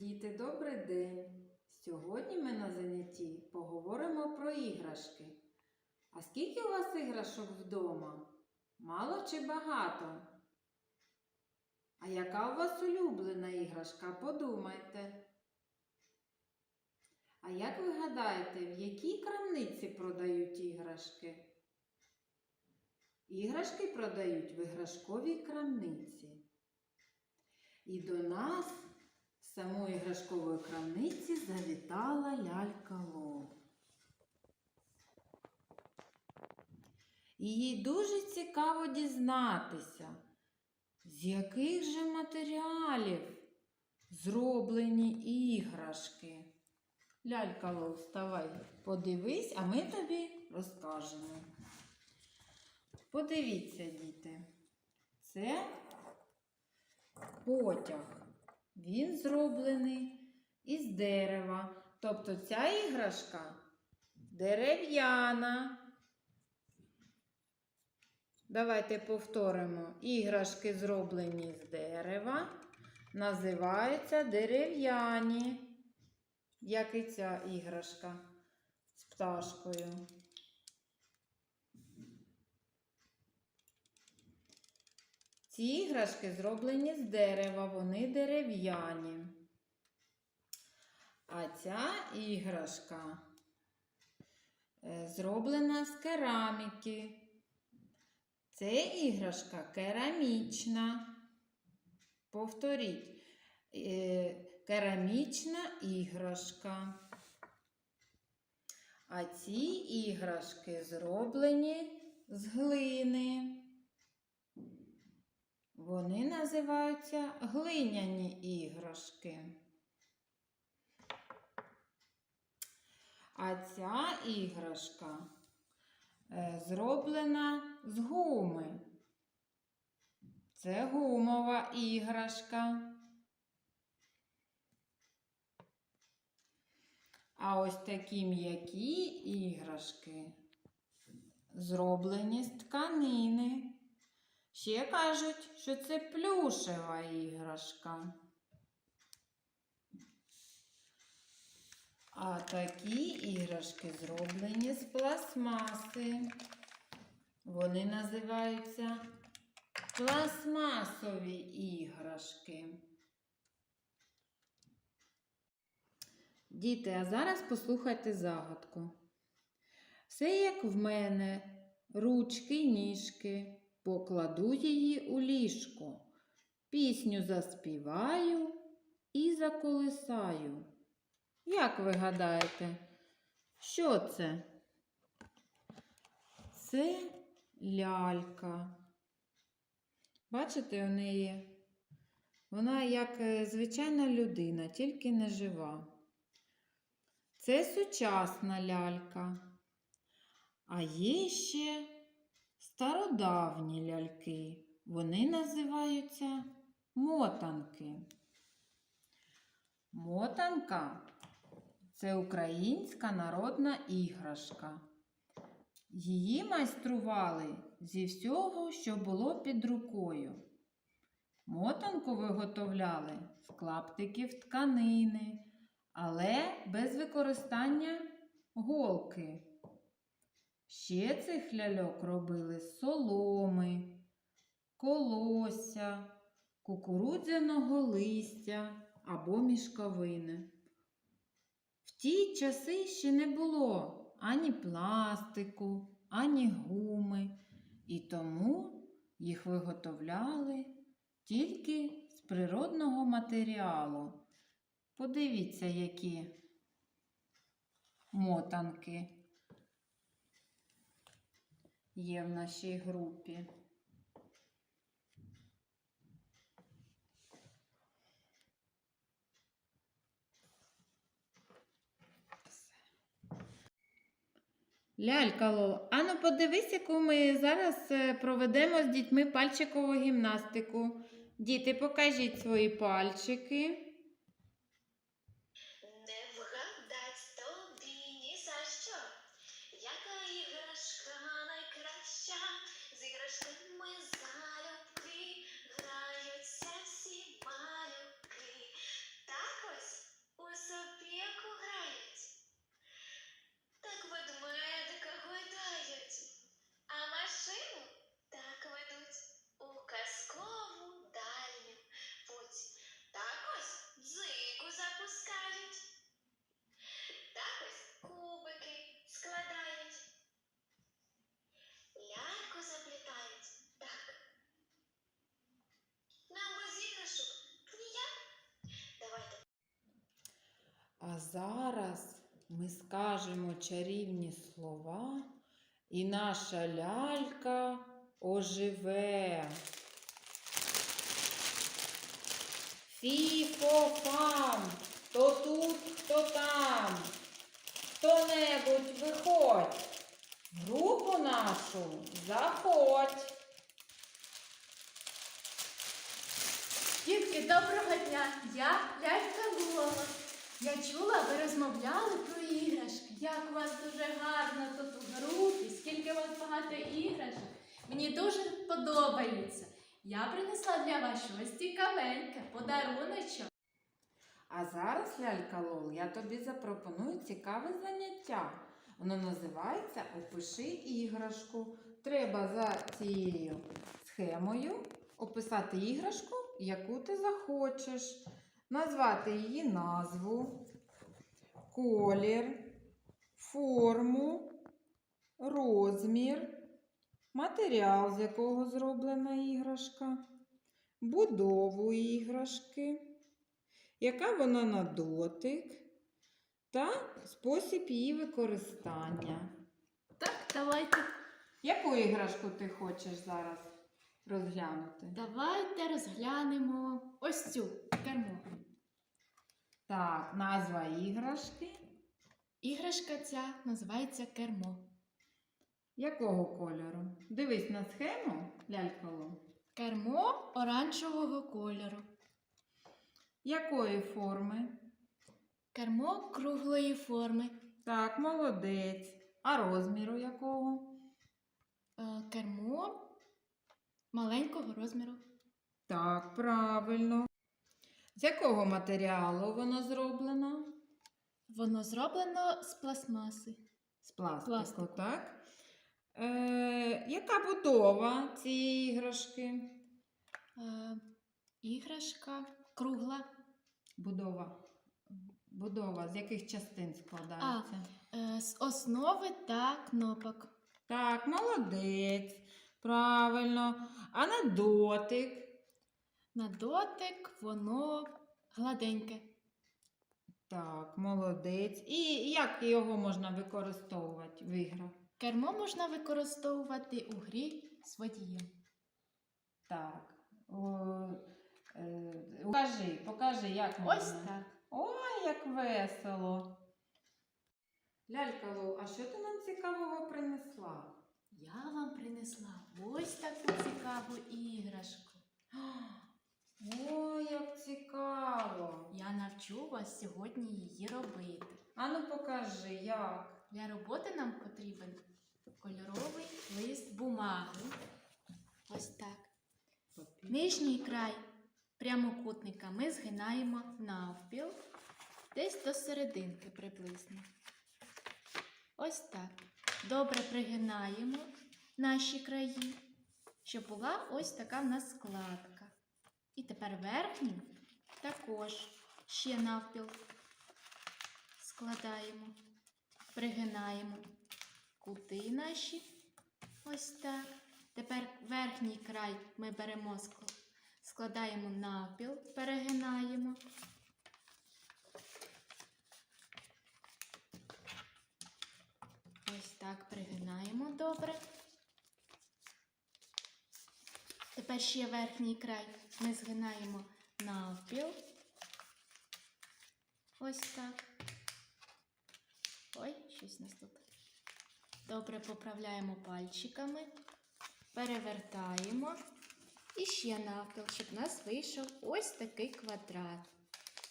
Діти, добрий день! Сьогодні ми на занятті поговоримо про іграшки. А скільки у вас іграшок вдома? Мало чи багато? А яка у вас улюблена іграшка? Подумайте. А як ви гадаєте, в якій крамниці продають іграшки? Іграшки продають в іграшковій крамниці. І до нас самої іграшкової крамниці завітала лялька Ло. І їй дуже цікаво дізнатися, з яких же матеріалів зроблені іграшки. Лялька Ло, вставай, подивись, а ми тобі розкажемо. Подивіться, діти, це потяг. Він зроблений із дерева. Тобто ця іграшка дерев'яна. Давайте повторимо. Іграшки зроблені з дерева, називаються дерев'яні. Як і ця іграшка з пташкою. Ці іграшки зроблені з дерева, вони дерев'яні. А ця іграшка е, зроблена з кераміки. Це іграшка керамічна. Повторіть, е, керамічна іграшка. А ці іграшки зроблені з глини. Вони називаються глиняні іграшки. А ця іграшка е, зроблена з гуми. Це гумова іграшка. А ось такі м'які іграшки зроблені з тканини. Ще кажуть, що це плюшева іграшка. А такі іграшки зроблені з пластмаси. Вони називаються пластмасові іграшки. Діти, а зараз послухайте загадку. Все як в мене, ручки, ніжки, покладу її у ліжко, пісню заспіваю і заколисаю. Як ви гадаєте, що це? Це лялька. Бачите, у неї вона як е, звичайна людина, тільки не жива. Це сучасна лялька. А є ще стародавні ляльки. Вони називаються мотанки. Мотанка це українська народна іграшка. Її майстрували зі всього, що було під рукою. Мотанку виготовляли з клаптиків тканини, але без використання голки. Ще цих ляльок робили з соломи, колосся, кукурудзяного листя або мішковини. В ті часи ще не було ані пластику, ані гуми, і тому їх виготовляли тільки з природного матеріалу. Подивіться, які мотанки є в нашій групі. Лялька Лоло, а ну подивись, яку ми зараз е, проведемо з дітьми пальчикову гімнастику. Діти, покажіть свої пальчики. Не вгадать тобі ні за що, яка іграшка найкраща, з іграшками залюбки граються всі малюки. Так ось А зараз ми скажемо чарівні слова, і наша лялька оживе. Фі-фо-фам, хто тут, хто там. Хто-небудь виходь. Групу нашу заходь. Дітки, доброго дня! Я лялька Лола. Я чула, ви розмовляли про іграшки. Як у вас дуже гарно тут у групі, скільки у вас багато іграшок. Мені дуже подобається. Я принесла для вас щось цікавеньке, подаруночок. А зараз, лялька Лол, я тобі запропоную цікаве заняття. Воно називається Опиши іграшку. Треба за цією схемою описати іграшку, яку ти захочеш, назвати її назву, колір, форму, розмір, матеріал, з якого зроблена іграшка, будову іграшки яка вона на дотик та спосіб її використання. Так, давайте. Яку іграшку ти хочеш зараз розглянути? Давайте розглянемо ось цю кермо. Так, назва іграшки. Іграшка ця називається кермо. Якого кольору? Дивись на схему лялькало. Кермо оранжевого кольору. Якої форми? Кермо круглої форми. Так, молодець. А розміру якого? Е, Кермо маленького розміру. Так, правильно. З якого матеріалу воно зроблено? Воно зроблено з пластмаси. З пластику, Пластику. так? Е, яка будова цієї іграшки? Е, іграшка кругла. Будова. Будова. З яких частин складається? Е, з основи та кнопок. Так, молодець. Правильно. А на дотик? На дотик воно гладеньке. Так, молодець. І як його можна використовувати в іграх? Кермо можна використовувати у грі з водієм. Так. О, е, покажи, покажи, як можна. Ось так. Ой, як весело. Лялька Лол, а що ти нам цікавого принесла? Я вам принесла ось таку цікаву іграшку. Ой, як цікаво. Я навчу вас сьогодні її робити. Ану покажи, як. Для роботи нам потрібен кольоровий лист бумаги. Ось так. Нижній край прямокутника ми згинаємо навпіл, десь до серединки приблизно. Ось так. Добре пригинаємо наші краї, щоб була ось така в нас складка. І тепер верхній також ще навпіл складаємо, пригинаємо кути наші. Ось так. Тепер верхній край ми беремо, складаємо навпіл, перегинаємо. Ось так пригинаємо добре. Тепер ще верхній край ми згинаємо навпіл. Ось так. Ой, щось нас тут. Добре поправляємо пальчиками, перевертаємо і ще навпіл, щоб у нас вийшов ось такий квадрат.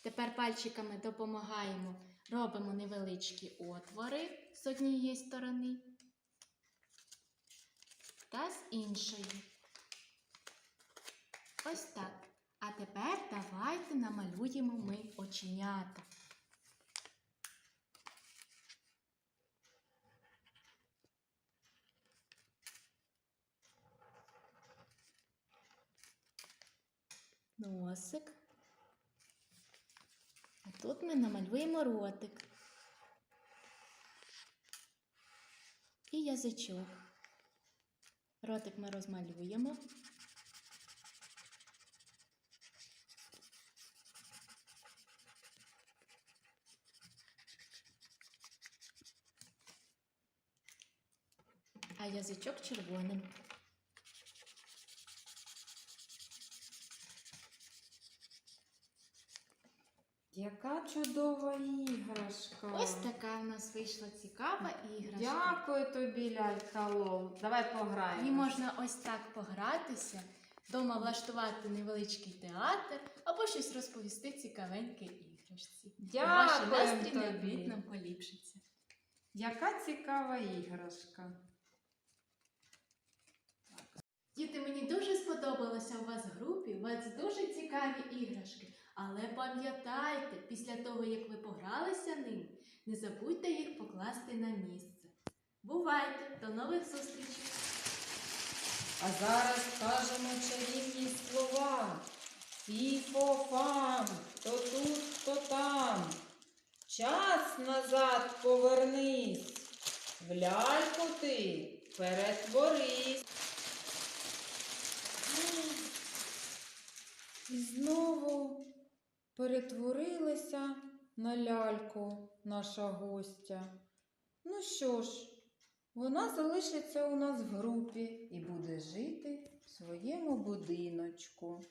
Тепер пальчиками допомагаємо, робимо невеличкі отвори з однієї сторони та з іншої. Ось так. А тепер давайте намалюємо ми оченята. Носик. А тут ми намалюємо ротик. І язичок. Ротик ми розмалюємо. А язичок червоним. Яка чудова іграшка. Ось така в нас вийшла цікава іграшка. Дякую тобі, лялька Лол. Давай пограємо. І можна ось так погратися, вдома влаштувати невеличкий театр або щось розповісти цікавеньке іграшці. І ваш Дякую настрій тобі. неодмінно поліпшиться. Яка цікава іграшка. Діти, мені дуже сподобалося у вас в групі, у вас дуже цікаві іграшки. Але пам'ятайте, після того, як ви погралися ним, не забудьте їх покласти на місце. Бувайте! До нових зустрічей! А зараз скажемо чарівні слова. Фі-фо-фам, то тут, то там. Час назад повернись. В ляльку ти перетворись. І знову перетворилася на ляльку наша гостя. Ну що ж, вона залишиться у нас в групі і буде жити в своєму будиночку.